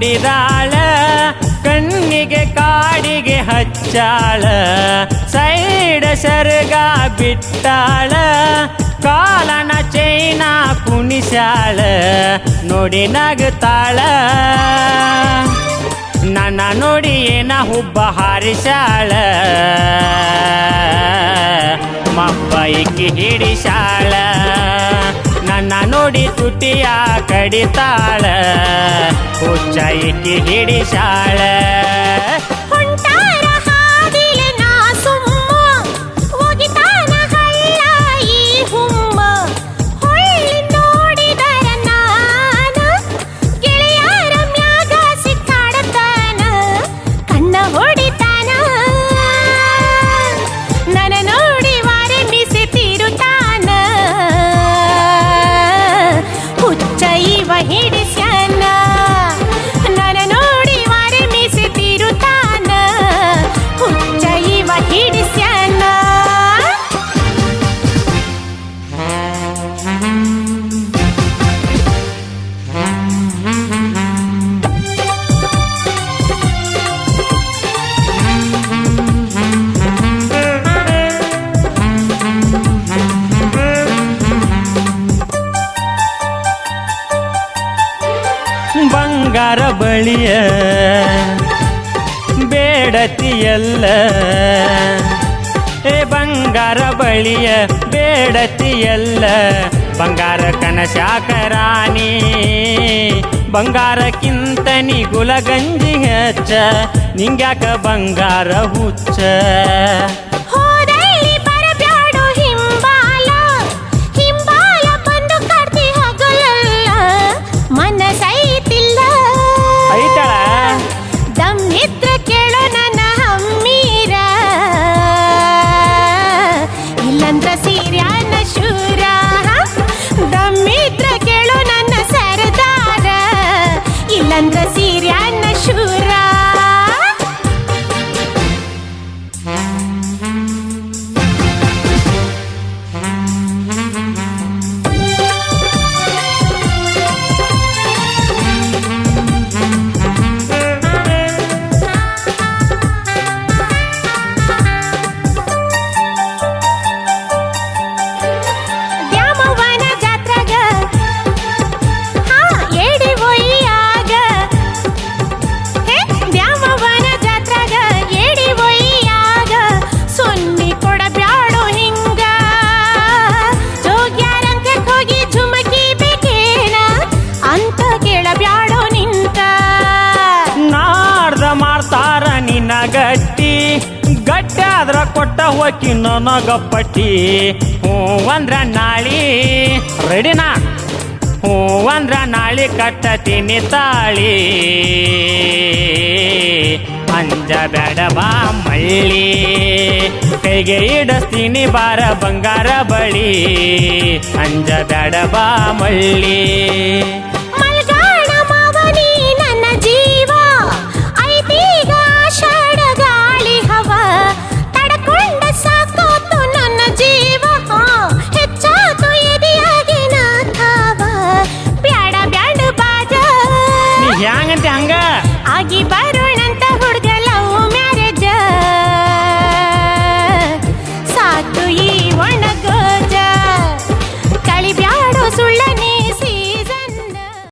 ನೋಡಿದಾಳ ಕಣ್ಣಿಗೆ ಕಾಡಿಗೆ ಹಚ್ಚಾಳ, ಸೈಡ ಸರ್ಗ ಬಿಟ್ಟಾಳ, ಕಾಲನ ಚೈನ ಕುಣಿಸಾಳ, ನೋಡಿ ನಗುತ್ತಾಳ. ನನ್ನ ನೋಡಿ ಏನ ಹುಬ್ಬ ಹಾರಿಸಾಳ ಮಬ್ಬೈಕಿ ಹಿಡಿಸಾಳ. ನೋಡಿ ತುಟಿಯ ಕಡಿತಾಳ ಹುಚ್ಚ ಇಕ್ಕಿ ಹಿಡಿಸಾಳ ಬಂಗಾರ ಬಳಿಯ ಬೇಡತಿಯಲ್ಲ. ಏ ಬಂಗಾರ ಬಳಿಯ ಬೇಡತಿಯಲ್ಲ. ಬಂಗಾರ ಕನಶಾಕರಾಣಿ ಬಂಗಾರಕ್ಕಿಂತ ನೀ ಗುಲಗಂಜಿ ಹೆಚ್ಚ, ನಿಂಗ್ಯಾಕ ಬಂಗಾರ ಹುಚ್ಚ. ಹೋಕಿ ನನಗ ಪಟ್ಟಿ ಹ್ಞೂ ಅಂದ್ರ ನಾಳಿ. ರೆಡಿನಾ ಹ್ಞೂ ಅಂದ್ರ ನಾಳಿ ಕಟ್ಟತೀನಿ ತಾಳಿ. ಅಂಜ ಬೇಡ ಬಾ ಮಳ್ಳಿ. ಕೈಗೆ ಇಡಸ್ತೀನಿ ಬಾರ ಬಂಗಾರ ಬಳಿ. ಅಂಜ ಬೇಡ ಬಾ ಮಳ್ಳಿ. doggy. Bye, doggy.